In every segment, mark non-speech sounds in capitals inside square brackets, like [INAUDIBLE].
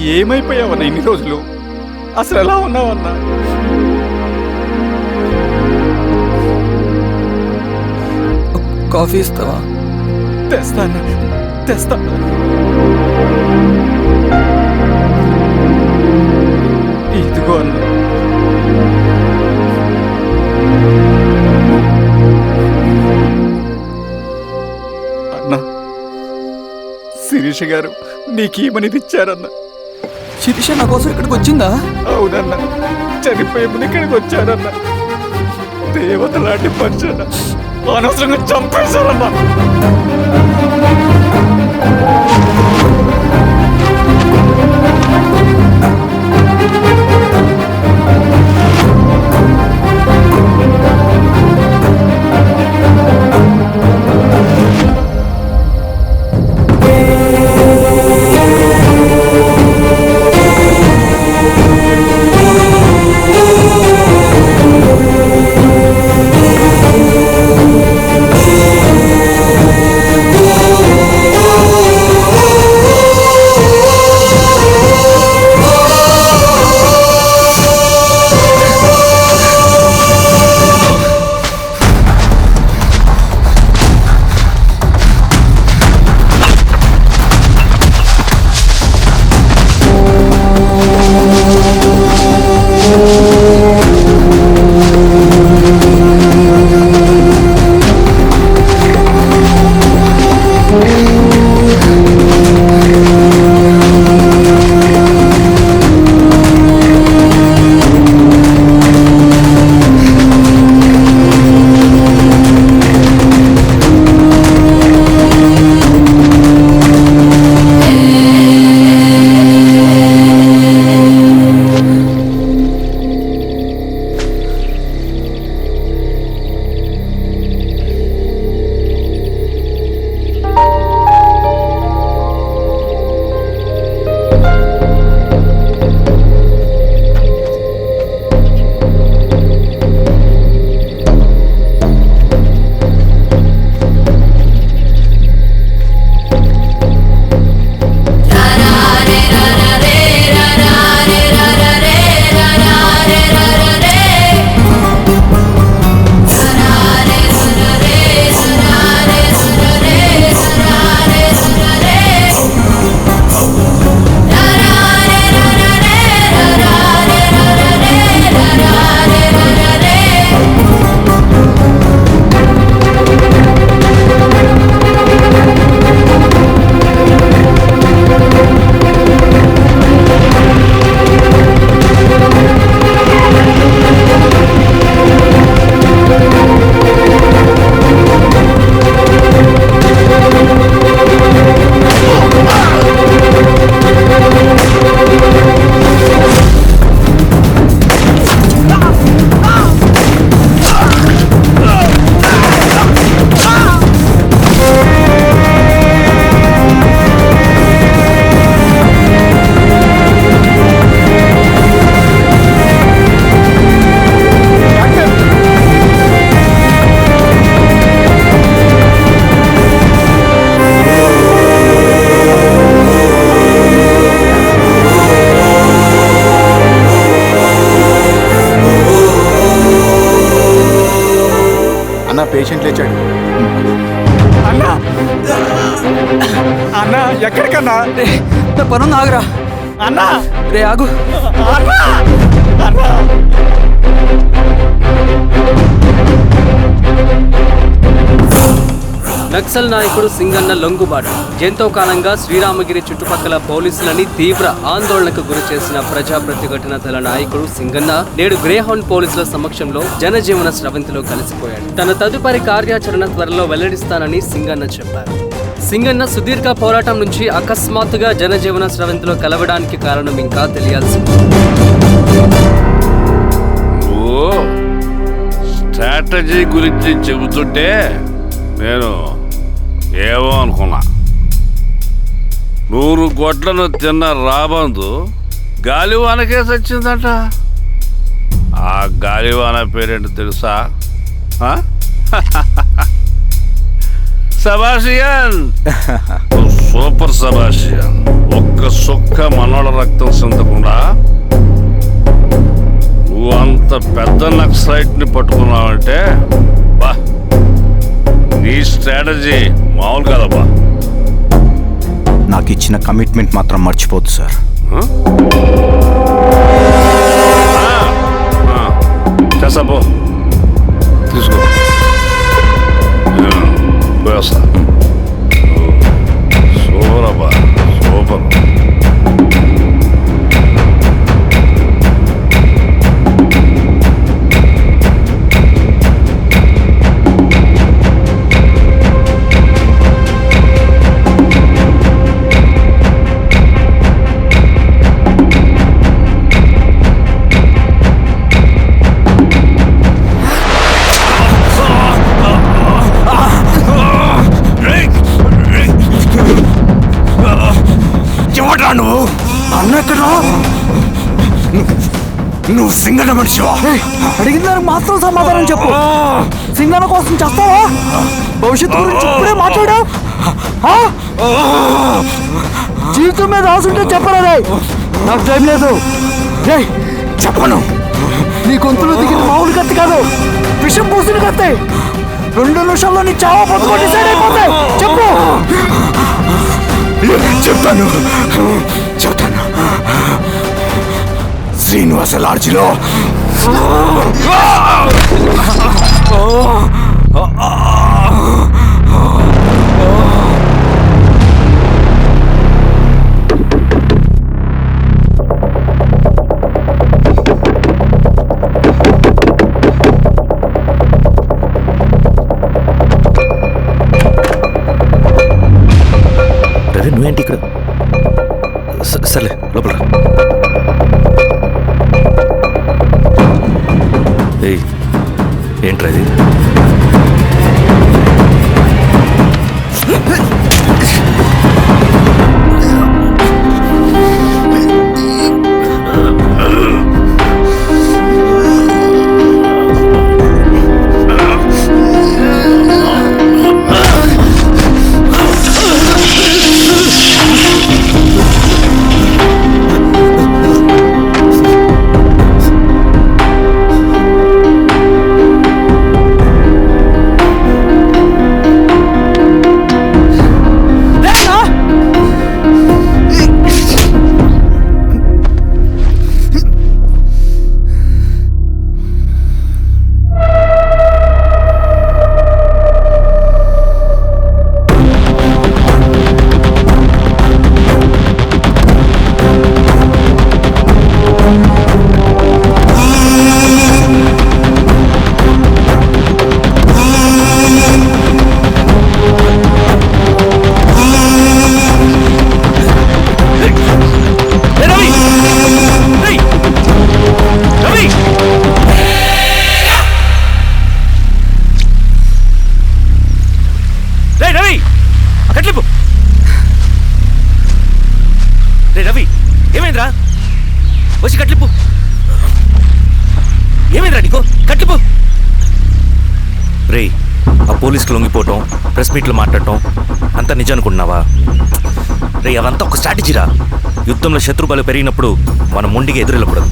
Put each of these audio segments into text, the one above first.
ఏమైపోయావన్నా ఇన్ని రోజులు? అసలు ఎలా ఉన్నావన్నా కాఫీ ఇస్తావా? తెస్తాను తెస్తాను ఇదిగో అన్న. అన్న శిరీష గారు నీకేమని ఇచ్చారన్న శిరీష నా కోసం ఇక్కడికి వచ్చిందా? అవునన్న. చనిపోయే ముందు ఇక్కడికి వచ్చారన్న దేవత లాంటి పరిచయం అనవసరంగా చంపేశారన్నా పేషెంట్ లేచాడు. అన్నా! అన్నా ఎక్కడికన్నా? నా పనుంది ఆగురా. అన్నా! రే ఆగు. అన్నా! నక్సల్ నాయకుడు సింగన్న లొంగుబాటు. ఎంతో కాలంగా శ్రీరామగిరి చుట్టుపక్కల పోలీసులని తీవ్ర ఆందోళనకు గురి చేసిన ప్రజా ప్రతిఘటన దళ నాయకుడు సింగన్న నేడు గ్రేహౌండ్ పోలీసుల సమక్షంలో జనజీవన స్రవంతిలో కలిసిపోయాడు. తన తదుపరి కార్యాచరణ త్వరలో వెల్లడిస్తానని సింగన్న చెప్పారు. సింగన్న సుదీర్ఘ పోరాటం నుంచి అకస్మాత్తుగా జనజీవన స్రవంతిలో కలవడానికి కారణం ఇంకా తెలియాల్సి స్ట్రాటజీ గురించి చెబుతుంటే నేను ఏమో అనుకున్నా. నూరు గొడ్లను తిన్న రాబందు గాలివానకే సచ్చిందట. ఆ గాలివాన పేరేంటి తెలుసా? [LAUGHS] సబాషియన్! సూపర్ సబాషియన్. ఒక్క సుక్క మనోళ్ళ రక్తం సిందకుండా నువ్వు అంత పెద్ద నక్సలైట్ని పట్టుకున్నావంటే బా నీ స్ట్రాటజీ మామూలు కదబ్బా. నాకు ఇచ్చిన కమిట్మెంట్ మాత్రం మర్చిపోద్దు సార్. సింగన మనిషివా అడిగిన దానికి మాత్రం సమాధానం చెప్పు. సింగన కోసం చేస్తావా? భవిష్యత్తు గురించి ఇప్పుడే మాట్లాడా జీవితం మీద రాసుంటే చెప్పరా రే? నాకు టైం లేదు. రే చెప్పను. నీ గొంతులో దిగిన మామూలు కత్తి కాదు. విషం పూసిన కత్తి. రెండు నిమిషాల్లో నీ చావా బతుకో డిసైడ్ అయిపోతాయి. చెప్పు. చెప్తాను చెప్తాను శ్రీనివాస లాడ్జిలో. రవి నువ్వేంటి ఇక్కడ? స- సర్లే లోపల ఏంట్రా ఇది ఏమైందిరా? వచ్చి కట్లిపు ఏమైందిరా నీకు? కట్లిపు రే ఆ పోలీసుకి లొంగిపోవటం ప్రెస్ మీట్లో మాట్లాడటం అంతా నిజం అనుకుంటున్నావా రే అవంతా ఒక స్ట్రాటజీరా. యుద్ధంలో శత్రుబలు పెరిగినప్పుడు మనం మొండిగా ఎదురెళ్ళకూడదు.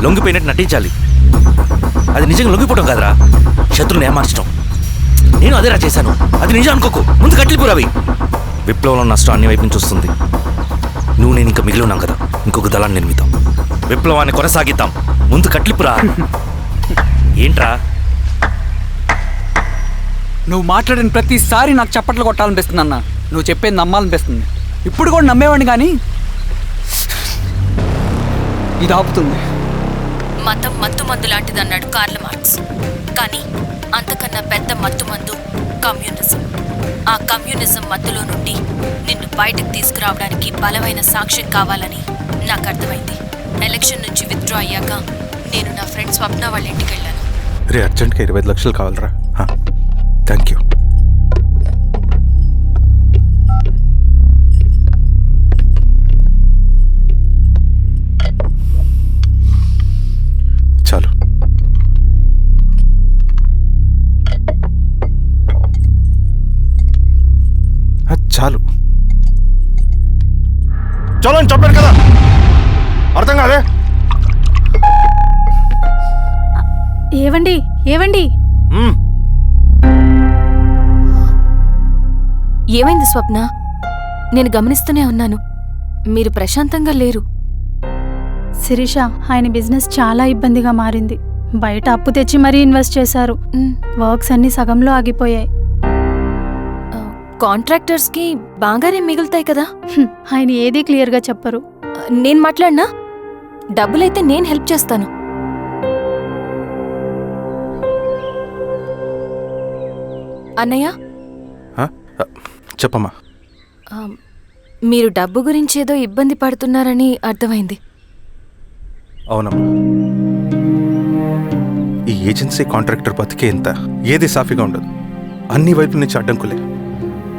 లొంగిపోయినట్టు నటించాలి. అది నిజంగా లొంగిపోవటం కాదురా. శత్రువుని ఏమార్చడం నేను అదేరా చేశాను. అది నిజం అనుకోకు. ముందు కట్లిపు విప్లవంలో నష్టం అన్ని వైపు నుంచి వస్తుంది. నువ్వు నేను ఇంకా మిగిలి ఉన్నాం కదా. ఇంకొక దళాన్ని నిర్మితాం విప్లవాన్ని కొనసాగిద్దాం. ముందు కట్లిపురా ఏంట్రా? నువ్వు మాట్లాడిన ప్రతిసారి నాకు చప్పట్లు కొట్టాలనిపిస్తుంది అన్న నువ్వు చెప్పేది నమ్మాలనిపిస్తుంది. ఇప్పుడు కూడా నమ్మేవాడిని కానీ ఇది ఆపుతుంది. మతం మత్తు మందు లాంటిదన్నాడు కార్ల మార్క్స్. కానీ అంతకన్నా పెద్ద మత్తు మందు కమ్యూనిజం. ఆ కమ్యూనిజం మత్తులో నుండి నిన్ను బయటకు తీసుకురావడానికి బలమైన సాక్ష్యం కావాలని నాకు అర్థమైంది. ఎలక్షన్ నుంచి విత్డ్రా అయ్యాక నేను నా ఫ్రెండ్ స్వప్న వాళ్ళ ఇంటికి వెళ్ళాను. రే అర్జెంట్గా ఇరవై ఐదు లక్షలు కావాలరా? థ్యాంక్ యూ చాలు. చలో అని చెప్పాను కదా. అర్థం కాదే? ఏవండి ఏవండి? మ్మ్. ఏమైంది స్వప్న? నేను గమనిస్తూనే ఉన్నాను. మీరు ప్రశాంతంగా లేరు. శిరీష ఆయన బిజినెస్ చాలా ఇబ్బందిగా మారింది. బయట అప్పు తెచ్చి మరీ ఇన్వెస్ట్ చేశారు. వర్క్స్ అన్ని సగంలో ఆగిపోయాయి. కాంట్రాక్టర్స్కి బాగానే మిగులుతాయి కదా? హ్మ్, ఆయన ఏదీ క్లియర్గా చెప్పరు. నేను మాట్లాడినా? డబ్బులైతే నేను హెల్ప్ చేస్తాను. అన్నయ్య? ఆ? ఆ, చెప్పమ్మా. ఆ, మీరు డబ్బు గురించి ఏదో ఇబ్బంది పడుతున్నారని అర్థమైంది. అవునమ్మా. ఈ ఏజెన్సీ కాంట్రాక్టర్ బతికే ఇంత ఏది సాఫీగా ఉండదు. అన్ని వైపుల నుంచి అడ్డంకులే.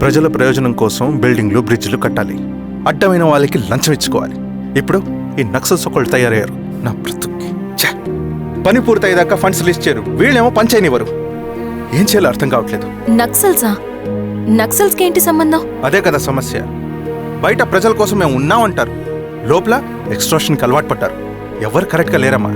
ప్రజల ప్రయోజనం కోసం బిల్డింగ్లు బ్రిడ్జ్లు కట్టాలి. అడ్డమైన వాళ్ళకి లంచం ఇచ్చుకోవాలి. ఇప్పుడు ఈ నక్సల్స్ ఒకళ్ళు తయారయ్యారు. నా బ్రతుక్కి! పని పూర్తయ్యేదాకా ఫండ్స్ లిస్ట్ చేయరు. వీళ్ళేమో పని చేయనివ్వరు. ఏం చేయాలో అర్థం కావట్లేదు. నక్సల్సా? నక్సల్స్కి ఏంటి సంబంధం? అదే కదా సమస్య. బయట ప్రజల కోసం మేము ఉన్నామంటారు. లోపల ఎక్స్ట్రాషన్కి అలవాటు పడ్డారు. ఎవరు కరెక్ట్గా లేరమ్మా?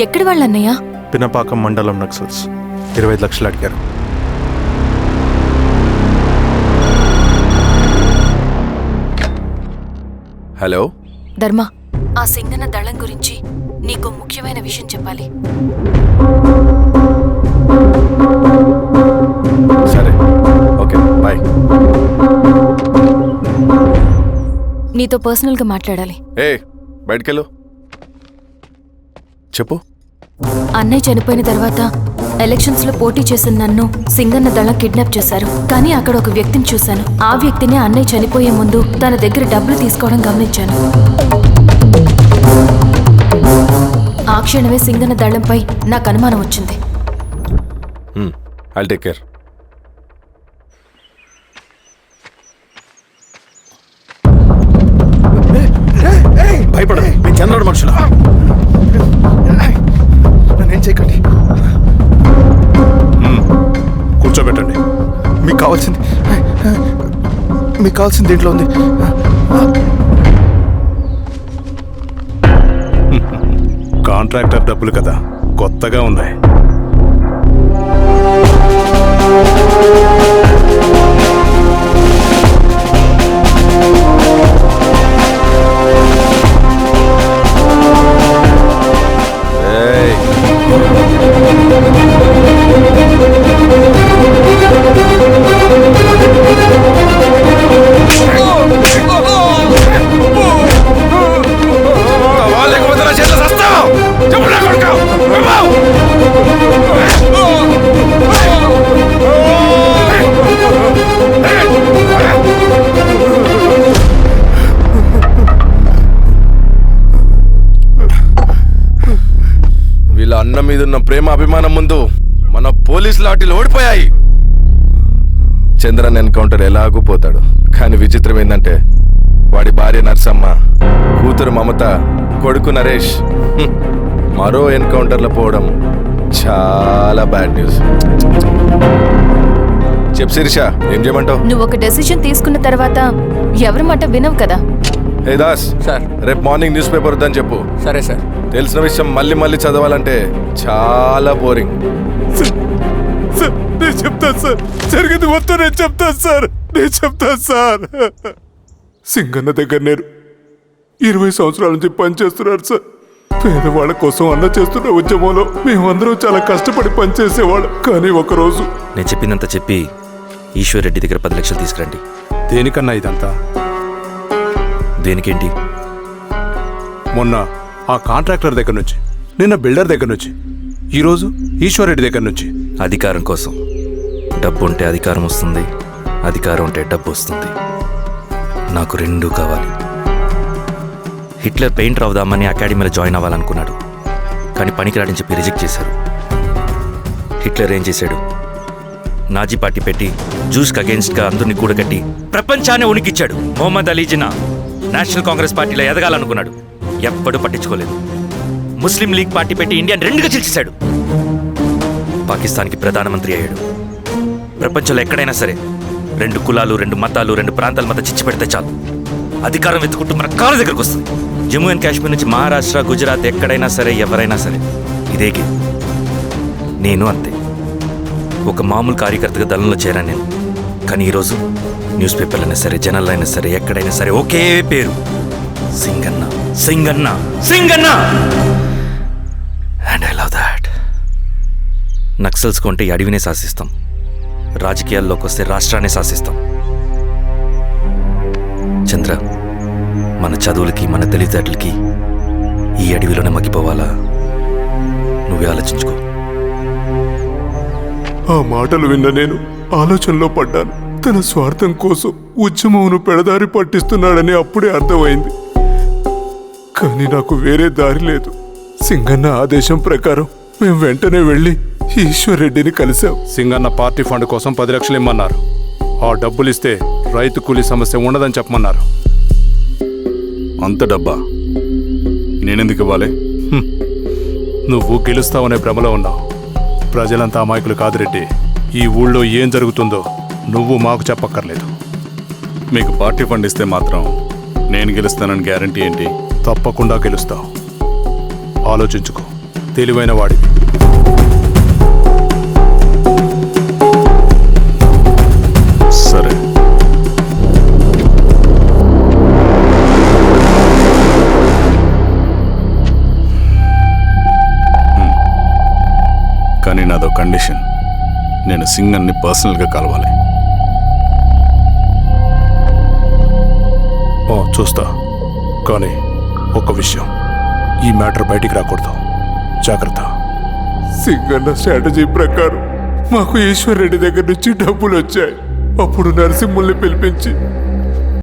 ఎక్కడి వాళ్ళన్నయ్య? పినపాకం మండలం నక్సల్స్. ఇరవై లక్షలు అడిగారు. హలో? ధర్మ ఆ సింగన దళం గురించి నీకు ముఖ్యమైన విషయం చెప్పాలి. సరే. Okay bye. నీతో పర్సనల్గా మాట్లాడాలి. ఏ బయటికెళ్ళు. చెప్పు. అన్నయ్య చనిపోయిన తర్వాత ఎలక్షన్స్లో పోటీ చేసిన నన్ను సింగన్న దళం కిడ్నాప్ చేశారు. కానీ అక్కడ ఒక వ్యక్తిని చూశాను. ఆ వ్యక్తిని అన్నయ్య చనిపోయే ముందు తన దగ్గర డబ్బులు తీసుకోవడం గమనించాను. ఆ క్షణమే సింగన్న దళంపై నాకు అనుమానం వచ్చింది. ఐల్ టేక్ కేర్ భయపడ మీ చంద్రుడు మనుషులు? కావాల్సింది. మీకు కావాల్సింది దీంట్లో ఉంది. కాంట్రాక్టర్ డబ్బులు కదా కొత్తగా ఉన్నాయి. అన్న మీద ఉన్న ప్రేమ అభిమానం ముందు మన పోలీస్ లాఠీలు ఓడిపోయాయి. చంద్రన్ ఎన్కౌంటర్ ఎలాగూ పోతాడు. కానీ విచిత్రం ఏంటంటే వాడి భార్య నర్సమ్మ కూతురు మమత కొడుకు నరేష్ మరో ఎన్కౌంటర్లో పోవడం చాలా బ్యాడ్ న్యూస్. చెప్ శిరీష ఏం చేయమంటావు? నువ్వు ఒక డెసిషన్ తీసుకున్న తర్వాత ఎవరి మాట వినవు కదా? Hey Das sir. రేపు మార్నింగ్ న్యూస్ పేపర్ వద్దని చెప్పు. సరే సార్. తెలిసిన విషయం మళ్ళీ మళ్ళీ చదవాలంటే చాలా బోరింగ్. నేను చెప్తాను సార్. జరిగింది మొత్తం నేను చెప్తాను సార్. నేను చెప్తాను సార్. సింగన్న దగ్గర నేను ఇరవై సంవత్సరాల నుంచి పనిచేస్తున్నాడు సార్. పేదవాళ్ళ కోసం అన్న చేస్తున్న ఉద్యమంలో మేమందరం చాలా కష్టపడి పనిచేసేవాళ్ళం. కానీ ఒకరోజు నేను చెప్పినంత చెప్పి ఈశ్వర్ రెడ్డి దగ్గర పది లక్షలు తీసుకురండి. దేనికన్నా ఇదంతా? దేనికేంటి? మొన్న ఆ కాంట్రాక్టర్ దగ్గర నుంచి నిన్న బిల్డర్ దగ్గర నుంచి ఈరోజు ఈశ్వర్ రెడ్డి దగ్గర నుంచి. అధికారం కోసం. డబ్బు ఉంటే అధికారం వస్తుంది అధికారం ఉంటే డబ్బు వస్తుంది. నాకు రెండూ కావాలి. హిట్లర్ పెయింటర్ అవుదామని అకాడమీలో జాయిన్ అవ్వాలనుకున్నాడు. కానీ పనికిరాడని చెప్పి రిజెక్ట్ చేశారు. హిట్లర్ ఏం చేశాడు? నాజీ పార్టీ పెట్టి జూస్కి అగేన్స్ట్గా అందరినీ కూడగట్టి ప్రపంచాన్ని ఉనికిచ్చాడు. మొహమ్మద్ అలీ జిన్నా. నేషనల్ కాంగ్రెస్ పార్టీలో ఎదగాలనుకున్నాడు. ఎప్పుడూ పట్టించుకోలేదు. ముస్లిం లీగ్ పార్టీ పెట్టి ఇండియాని రెండుగా చీల్చేశాడు. పాకిస్తాన్కి ప్రధానమంత్రి అయ్యాడు. ప్రపంచంలో ఎక్కడైనా సరే రెండు కులాలు రెండు మతాలు రెండు ప్రాంతాల మధ్య చిచ్చి పెడితే చాలు. అధికారం వెతుకుంటూ మన కాళ్ళ దగ్గరకు వస్తుంది. జమ్మూ అండ్ కాశ్మీర్ నుంచి మహారాష్ట్ర గుజరాత్ ఎక్కడైనా సరే ఎవరైనా సరే ఇదే గేమ్. నేను అంతే. ఒక మామూలు కార్యకర్తగా దళంలో చేరాను నేను. కానీ ఈరోజు న్యూస్ పేపర్లైనా సరే జనాలైనా అయినా సరే ఎక్కడైనా సరే ఒకే పేరు. Singanna. Singanna Singanna! And I love that Naxals కొంటే ఈ అడవినే శాసిస్తాం. రాజకీయాల్లోకి వస్తే రాష్ట్రాన్ని శాసిస్తాం. చంద్ర మన చదువులకి మన తెలివితేటలకి ఈ అడవిలోనే మగ్గిపోవాలా? నువ్వే ఆలోచించుకో. ఆ మాటలు విన్న నేను ఆలోచనలో పడ్డాను. తన స్వార్థం కోసం ఉద్యమమును పెడదారి పట్టిస్తున్నాడని అప్పుడే అర్థమైంది. కానీ నాకు వేరే దారి లేదు. సింగన్న ఆదేశం ప్రకారం మేము వెంటనే వెళ్ళి ఈశ్వర్ రెడ్డిని కలిశాం. సింగన్న పార్టీ ఫండ్ కోసం పది లక్షలు ఇమ్మన్నారు. ఆ డబ్బులు ఇస్తే రైతు కూలీ సమస్య ఉండదని చెప్పమన్నారు. అంత డబ్బా? నేనెందుకు ఇవ్వాలి? నువ్వు గెలుస్తావనే భ్రమలో ఉన్నావు. ప్రజలంతా అమాయకులు కాదు రెడ్డి. ఈ ఊళ్ళో ఏం జరుగుతుందో నువ్వు మాకు చెప్పక్కర్లేదు. మీకు పార్టీ ఫండ్ ఇస్తే మాత్రం నేను గెలుస్తానని గ్యారంటీ ఏంటి? తప్పకుండా గెలుస్తావు. ఆలోచించుకో. తెలివైన వాడివి. సరే. కానీ నాదో కండిషన్. నేను సింగన్ని పర్సనల్గా కలవాలి. ఓ చూస్తా. కానీ ఒక విషయం. ఈ మ్యాటర్ బయటికి రాకూడదు. జాగ్రత్త. సింగన్న స్ట్రాటజీ ప్రకారం మాకు ఈశ్వర్ రెడ్డి దగ్గర నుంచి డబ్బులు వచ్చాయి అప్పుడు నరసింహుల్ని పిలిపించి